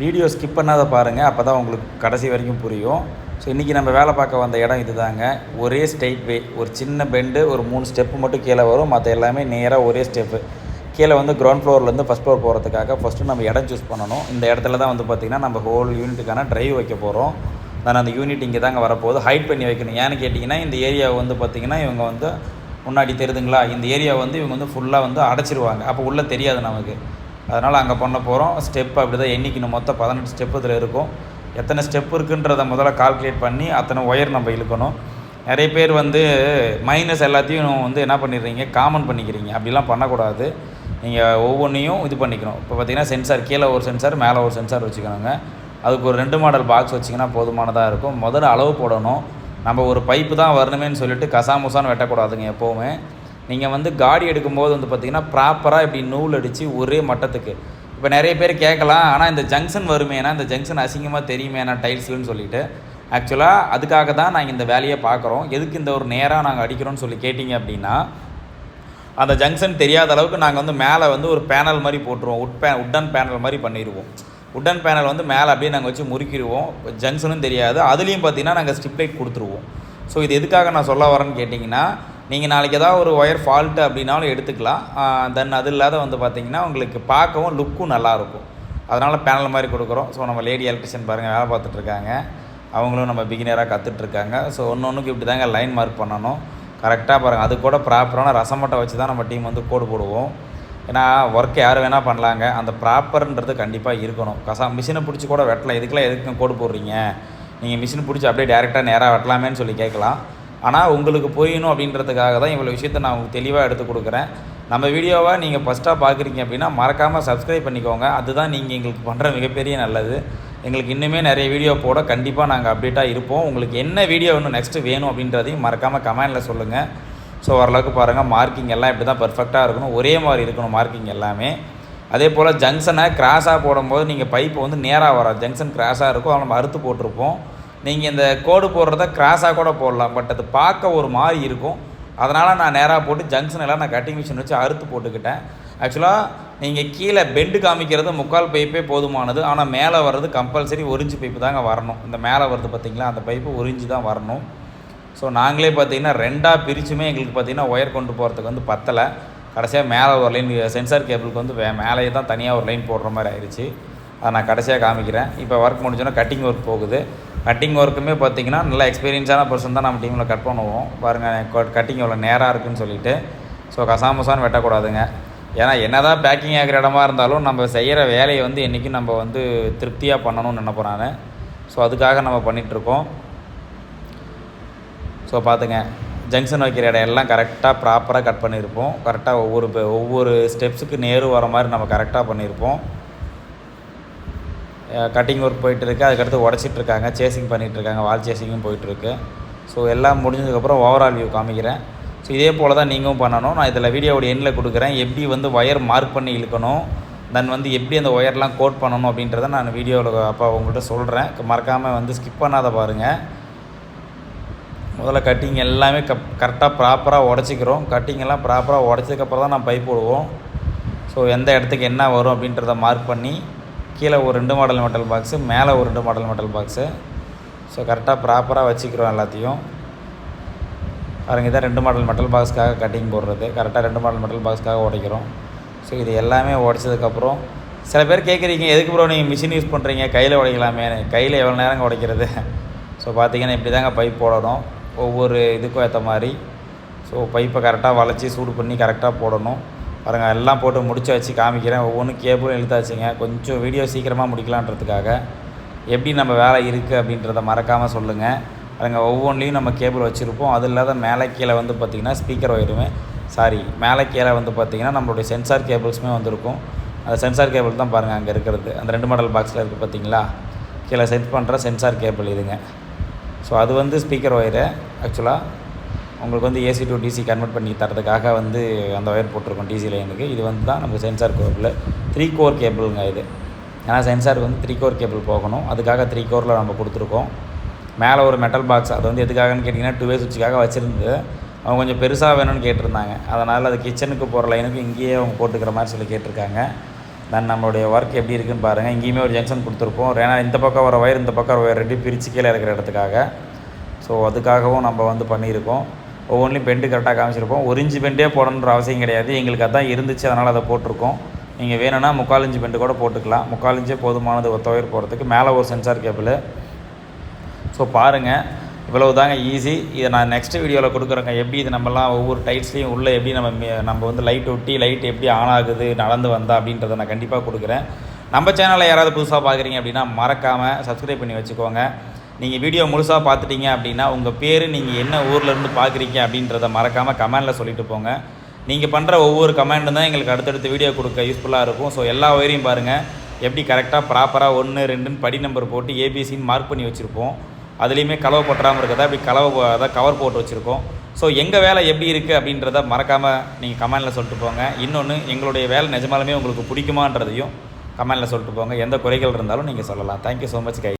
Video skip பண்ணாத பாருங்கள் அப்போ தான் உங்களுக்கு கடைசி வரைக்கும் புரியும். ஸோ இன்றைக்கி நம்ம வேலை பார்க்க வந்த இடம் இதுதாங்க. ஒரே ஸ்டெயிட் வே ஒரு சின்ன பெண்டு ஒரு மூணு ஸ்டெப்பு மட்டும் கீழே வரும். மற்ற எல்லாமே நேராக ஒரே ஸ்டெப்பு கீழே வந்து கிரவுண்ட் ஃப்ளோர்லேருந்து ஃபஸ்ட் ஃப்ளோர் போகிறதுக்காக ஃபஸ்ட்டு நம்ம இடம் சூஸ் பண்ணணும். இந்த இடத்துல தான் வந்து பார்த்திங்கன்னா நம்ம ஹோல் யூனிட்டுக்கான ட்ரைவ் வைக்க போகிறோம் நான் அந்த யூனிட் இங்கே தாங்க வரப்போகுது. ஹைட் பண்ணி வைக்கணும். ஏன்னு கேட்டிங்கன்னா இந்த ஏரியாவை வந்து பார்த்திங்கன்னா இவங்க வந்து முன்னாடி தெரியுதுங்களா இந்த ஏரியா வந்து இவங்க வந்து ஃபுல்லாக வந்து அடைச்சிருவாங்க. அப்போ உள்ளே தெரியாது நமக்கு. அதனால் அங்கே பண்ண போகிறோம் ஸ்டெப் அப்படி தான் எண்ணிக்கணும். மொத்தம் பதினெட்டு ஸ்டெப் இதில் இருக்கும். எத்தனை ஸ்டெப் இருக்குன்றதை முதல்ல கால்குலேட் பண்ணி அத்தனை ஒயர் நம்ம இழுக்கணும். நிறைய பேர் வந்து மைனஸ் எல்லாத்தையும் வந்து என்ன பண்ணிடுறீங்க? காமன் பண்ணிக்கிறீங்க. அப்படிலாம் பண்ணக்கூடாது. நீங்கள் ஒவ்வொன்றையும் இது பண்ணிக்கணும். இப்போ பார்த்தீங்கன்னா சென்சார் கீழே ஒரு சென்சார் மேலே ஒரு சென்சார் வச்சுக்கணுங்க. அதுக்கு ஒரு ரெண்டு மாடல் பாக்ஸ் வச்சிங்கன்னா போதுமானதாக இருக்கும். முதல்ல அளவு போடணும். நம்ம ஒரு பைப்பு தான் வரணுமேன்னு சொல்லிட்டு கசாமுசான்னு வெட்டக்கூடாதுங்க எப்போவுமே. நீங்கள் வந்து காடி எடுக்கும்போது வந்து பார்த்திங்கன்னா ப்ராப்பராக இப்படி நூல் அடித்து ஒரே மட்டத்துக்கு. இப்போ நிறைய பேர் கேட்கலாம் ஆனால் இந்த ஜங்ஷன் வருமேனா இந்த ஜங்ஷன் அசிங்கமாக தெரியுமேனா டைல்ஸுன்னு சொல்லிட்டு. ஆக்சுவலாக அதுக்காக தான் நாங்கள் இந்த வேலையை பார்க்குறோம். எதுக்கு இந்த ஒரு நேராக நாங்கள் அடிக்கிறோம்னு சொல்லி கேட்டிங்க அப்படின்னா அந்த ஜங்ஷன் தெரியாத அளவுக்கு நாங்கள் வந்து மேலே வந்து ஒரு பேனல் மாதிரி போட்டுருவோம். உட் பே உட்டன் பேனல் மாதிரி பண்ணிடுவோம் உட்டன் பேனல் வந்து மேலே அப்படியே நாங்கள் வச்சு முறுக்கிடுவோம். ஜங்ஷனும் தெரியாது. அதுலேயும் பார்த்தீங்கன்னா நாங்கள் ஸ்ட்ரிப் லைட் கொடுத்துருவோம். ஸோ இது எதுக்காக நான் சொல்ல வரேன்னு கேட்டிங்கன்னா நீங்கள் நாளைக்கு ஏதாவது ஒரு ஒயர் ஃபால்ட்டு அப்படின்னாலும் எடுத்துக்கலாம். தென் அது இல்லாத வந்து பார்த்தீங்கன்னா உங்களுக்கு பார்க்கவும் லுக்கும் நல்லாயிருக்கும் அதனால் பேனல் மாதிரி கொடுக்குறோம். ஸோ நம்ம லேடி எலக்ட்ரிஷியன் பாருங்கள் வேலை பார்த்துட்ருக்காங்க அவங்களும் நம்ம பிகினராக கற்றுட்ருக்காங்க ஸோ ஒன்று ஒன்றுக்கு இப்படி தாங்க லைன் மார்க் பண்ணணும். கரெக்டாக பாருங்கள் அது கூட ப்ராப்பரான ரசமட்டை வச்சு தான் நம்ம டீம் வந்து கோடு போடுவோம். ஏன்னா ஒர்க் யார் வேணால் பண்ணலாங்க. அந்த ப்ராப்பர்ன்றது கண்டிப்பாக இருக்கணும். கசா மிஷினை பிடிச்சி கூட வெட்டலாம். இதுக்கெல்லாம் எதுக்கும் கோடு போடுறீங்க? நீங்கள் மிஷின் பிடிச்சி அப்படியே டேரெக்டாக நேராக வெட்டலாமேன்னு சொல்லி கேட்கலாம். ஆனால் உங்களுக்கு புரியணும் அப்படின்றதுக்காக தான் இவ்வளோ விஷயத்த நான் உங்களுக்கு தெளிவாக எடுத்து கொடுக்குறேன். நம்ம வீடியோவை நீங்கள் ஃபஸ்ட்டாக பார்க்குறீங்க அப்படின்னா மறக்காமல் சப்ஸ்கிரைப் பண்ணிக்கோங்க. அதுதான் நீங்கள் எங்களுக்கு பண்ணுற மிகப்பெரிய நல்லது. எங்களுக்கு இன்னுமே நிறைய வீடியோ போட கண்டிப்பாக நாங்கள் அப்டேட்டாக இருப்போம். உங்களுக்கு என்ன வீடியோ இன்னும் நெக்ஸ்ட்டு வேணும் அப்படின்றதையும் மறக்காமல் கமெண்டில் சொல்லுங்கள் ஸோ ஓரளவுக்கு பாருங்கள் மார்க்கிங் எல்லாம் இப்படி தான் பர்ஃபெக்டாக இருக்கணும். ஒரே மாதிரி இருக்கணும் மார்க்கிங் எல்லாமே. அதே போல் ஜங்ஷனை கிராஸாக போடும்போது நீங்கள் பைப்பு வந்து நேராக வராது. ஜங்ஷன் கிராஸாக இருக்கும். அதை நம்ம அறுத்து போட்டிருப்போம். நீங்கள் இந்த கோடு போடுறத கிராஸாக கூட போடலாம். பட் அது பார்க்க ஒரு மாதிரி இருக்கும். அதனால் நான் நேராக போட்டு ஜங்ஷன் எல்லாம் நான் கட்டிங் மிஷின் வச்சு அறுத்து போட்டுக்கிட்டேன். ஆக்சுவலாக நீங்கள் கீழே பெண்டு காமிக்கிறது முக்கால் பைப்பே போதுமானது. ஆனால் மேலே வர்றது கம்பல்சரி ஒரிஞ்சு பைப்பு தாங்க வரணும். இந்த மேலே வருது பார்த்திங்களா? அந்த பைப்பு ஒரிஞ்சு தான் வரணும். ஸோ நாங்களே பார்த்தீங்கன்னா ரெண்டாக பிரிச்சுமே எங்களுக்கு பார்த்திங்கன்னா ஒயர் கொண்டு போகிறதுக்கு வந்து பத்தலை. கடைசியாக மேலே ஒரு லைன் சென்சார் கேபிளுக்கு வந்து வே மேலேயே தான் தனியாக ஒரு லைன் போடுற மாதிரி ஆயிடுச்சு அதை நான் கடைசியாக காமிக்கிறேன். இப்போ ஒர்க் முடிஞ்சோன்னா கட்டிங் ஒர்க் போகுது. கட்டிங் ஒர்க்குமே பார்த்தீங்கன்னா நல்லா எக்ஸ்பீரியன்ஸான பர்சன் தான் நம்ம டீமில் கட் பண்ணுவோம். பாருங்கள் கட்டிங் எவ்வளோ நேராக இருக்குன்னு சொல்லிட்டு. ஸோ கசாமசான்னு வெட்டக்கூடாதுங்க. ஏன்னா என்ன தான் பேக்கிங் ஆகிற இடமா இருந்தாலும் நம்ம செய்கிற வேலையை வந்து என்றைக்கும் நம்ம வந்து திருப்தியாக பண்ணணும்னு நினைப்போம் நான். ஸோ அதுக்காக நம்ம பண்ணிகிட்ருக்கோம் ஸோ பார்த்துங்க ஜங்ஷன் வைக்கிற இடம் எல்லாம் கரெக்டாக ப்ராப்பராக கட் பண்ணியிருப்போம் கரெக்டாக ஒவ்வொரு ஒவ்வொரு ஸ்டெப்ஸுக்கு நேரு வர மாதிரி நம்ம கரெக்டாக பண்ணியிருப்போம் கட்டிங் ஒர்க் போயிட்டுருக்கு. அதுக்கடுத்து உடச்சிட்ருக்காங்க சேசிங் பண்ணிகிட்ருக்காங்க வால் சேசிங்கும் போயிட்டுருக்கு. ஸோ எல்லாம் முடிஞ்சதுக்கப்புறம் ஓவரால் வியூ காமிக்கிறேன். ஸோ இதே போல் தான் நீங்களும் பண்ணணும். நான் இதில் வீடியோவோட எண்ணில் கொடுக்குறேன். எப்படி வந்து ஒயர் மார்க் பண்ணி இழுக்கணும். தென் வந்து எப்படி அந்த ஒயர்லாம் கோட் பண்ணணும் அப்படின்றத நான் வீடியோவில் அப்போ உங்கள்கிட்ட சொல்கிறேன் மறக்காமல் வந்து ஸ்கிப் பண்ணாத பாருங்கள் முதல்ல கட்டிங் எல்லாமே கப் கரெக்டாக ப்ராப்பராக உடச்சிக்கிறோம். கட்டிங் எல்லாம் ப்ராப்பராக உடச்சதுக்கப்புறம் தான் நான் பைப் போடுவோம். ஸோ எந்த இடத்துக்கு என்ன வரும் அப்படின்றத மார்க் பண்ணி கீழே ஒரு ரெண்டு மாடல் மெட்டல் பாக்ஸு மேலே ஒரு ரெண்டு மாடல் மெட்டல் பாக்ஸு ஸோ கரெக்டாக ப்ராப்பராக வச்சுக்கிறோம் எல்லாத்தையும். பாருங்க இதான் ரெண்டு மாடல் மெட்டல் பாக்ஸ்க்காக கட்டிங் போடுறது. கரெக்டாக ரெண்டு மாடல் மெட்டல் பாக்ஸ்க்காக உடைக்கிறோம். ஸோ இது எல்லாமே உடச்சதுக்கப்புறம் சில பேர் கேட்குறீங்க எதுக்கு ப்ரோ நீங்கள் மிஷின் யூஸ் பண்ணுறீங்க கையில் உடைக்கலாமே. கையில் எவ்வளோ நேரம் உடைக்கிறது? ஸோ பார்த்தீங்கன்னா இப்படி தாங்க பைப் போடணும். ஒவ்வொரு இதுக்கும் ஏற்ற மாதிரி. ஸோ பைப்பை கரெக்டாக வளைச்சி சூடு பண்ணி கரெக்டாக போடணும். பாருங்கள் எல்லாம் போட்டு முடிச்சு வச்சு காமிக்கிறேன். ஒவ்வொன்றும் கேபிளும் இழுத்தாச்சுங்க. கொஞ்சம் வீடியோ சீக்கிரமாக முடிக்கலான்றதுக்காக. எப்படி நம்ம வேலை இருக்குது அப்படின்றத மறக்காமல் சொல்லுங்கள் பாருங்கள் ஒவ்வொன்றிலையும் நம்ம கேபிள் வச்சுருப்போம். அது இல்லாத மேலே கீழே வந்து பார்த்திங்கன்னா ஸ்பீக்கர் ஒயருமே சாரி மேலே கீழே வந்து பார்த்திங்கன்னா நம்மளுடைய சென்சார் கேபிள்ஸுமே வந்திருக்கும். அந்த சென்சார் கேபிள் தான் பாருங்கள் அங்கே இருக்கிறது. அந்த ரெண்டு மாடல் பாக்ஸில் இருக்குது பார்த்திங்களா? கீழே செட் பண்ணுற சென்சார் கேபிள் இதுங்க. ஸோ அது வந்து ஸ்பீக்கர் ஒயரு ஆக்சுவலாக உங்களுக்கு வந்து ஏசி டு டிசி கன்வெர்ட் பண்ணி தரதுக்காக வந்து அந்த ஒயர் போட்டிருக்கோம் டிசி லைனுக்கு இது வந்து தான் நம்ம சென்சார் கேபிள் த்ரீ கோர் கேபிளுங்க இது. ஏன்னா சென்சார் வந்து த்ரீ கோர் கேபிள் போகணும். அதுக்காக த்ரீ கோரில் நம்ம கொடுத்துருக்கோம். மேலே ஒரு மெட்டல் பாக்ஸ் அது வந்து எதுக்காகன்னு கேட்டிங்கன்னா டூ வே சுவிட்சுக்காக வச்சுருந்து அவங்க கொஞ்சம் பெருசாக வேணும்னு கேட்டிருந்தாங்க. அதனால் அது கிச்சனுக்கு போகிற லைனுக்கு இங்கேயே அவங்க போட்டுக்கிற மாதிரி சொல்லி கேட்டிருக்காங்க. தென் நம்மளுடைய ஒர்க் எப்படி இருக்குன்னு பாருங்கள் இங்கேயுமே ஒரு ஜங்ஷன் கொடுத்துருப்போம். ஏன்னா இந்த பக்கம் வர ஒயர் இந்த பக்கம் வர ஒயர் ரெண்டு பிரித்து கீழே இருக்கிற இடத்துக்காக. ஸோ அதுக்காகவும் நம்ம வந்து பண்ணியிருக்கோம். ஒவ்வொன்றிலையும் பெண்டு கரெக்டாக காமிச்சிருப்போம். ஒரு இன்ச்சு பெண்டே போடணுன்ற அவசியம் கிடையாது. எங்களுக்கு அதான் இருந்துச்சு அதனால் அதை போட்டிருக்கோம். நீங்கள் வேணும்னா முக்கால் இன்ச்சு பெண்டு கூட போட்டுக்கலாம். முக்கால் இன்ச்சே போதுமானது துயர் போகிறதுக்கு மேலே ஒரு சென்சார் கேபிள் ஸோ பாருங்கள் இவ்வளவு தாங்க ஈஸி இதை நான் நெக்ஸ்ட் வீடியோவில் கொடுக்குறேங்க. எப்படி இது நம்மலாம் ஒவ்வொரு டைட்ஸ்லையும் உள்ளே எப்படி நம்ம நம்ம வந்து லைட் ஒட்டி லைட் எப்படி ஆன் ஆகுது நடந்து வந்தா அப்படின்றத நான் கண்டிப்பாக கொடுக்குறேன். நம்ம சேனலில் யாராவது புதுசாக பார்க்குறீங்க அப்படின்னா மறக்காமல் சப்ஸ்கிரைப் பண்ணி வச்சுக்கோங்க. நீங்கள் வீடியோ முழுசாக பார்த்துட்டீங்க அப்படின்னா உங்கள் பேர் நீங்கள் என்ன ஊர்லேருந்து பார்க்குறீங்க அப்படின்றத மறக்காமல் கமெண்டில் சொல்லிட்டு போங்க. நீங்கள் பண்ணுற ஒவ்வொரு கமெண்டும் தான் எங்களுக்கு அடுத்தடுத்த வீடியோ கொடுக்க யூஸ்ஃபுல்லாக இருக்கும். ஸோ எல்லா ஒயரையும் பாருங்கள் எப்படி கரெக்டாக ப்ராப்பராக ஒன்று ரெண்டுன்னு படி நம்பர் போட்டு ஏபிசின்னு மார்க் பண்ணி வச்சுருப்போம். அதுலேயுமே கலவை கொட்டாமல் இருக்கிறதா இப்படி கலவை போ- அதாவது கவர் போட்டு வச்சுருக்கோம். ஸோ எங்கள் வேலை எப்படி இருக்குது அப்படின்றத மறக்காமல் நீங்கள் கமெண்டில் சொல்லிட்டு போங்க. இன்னொன்று எங்களுடைய வேலை நிஜமாலுமே உங்களுக்கு பிடிக்குமான்றதையும் கமெண்டில் சொல்லிட்டு போங்க. எந்த குறைகள் இருந்தாலும் நீங்கள் சொல்லலாம். தேங்க்யூ ஸோ மச் கை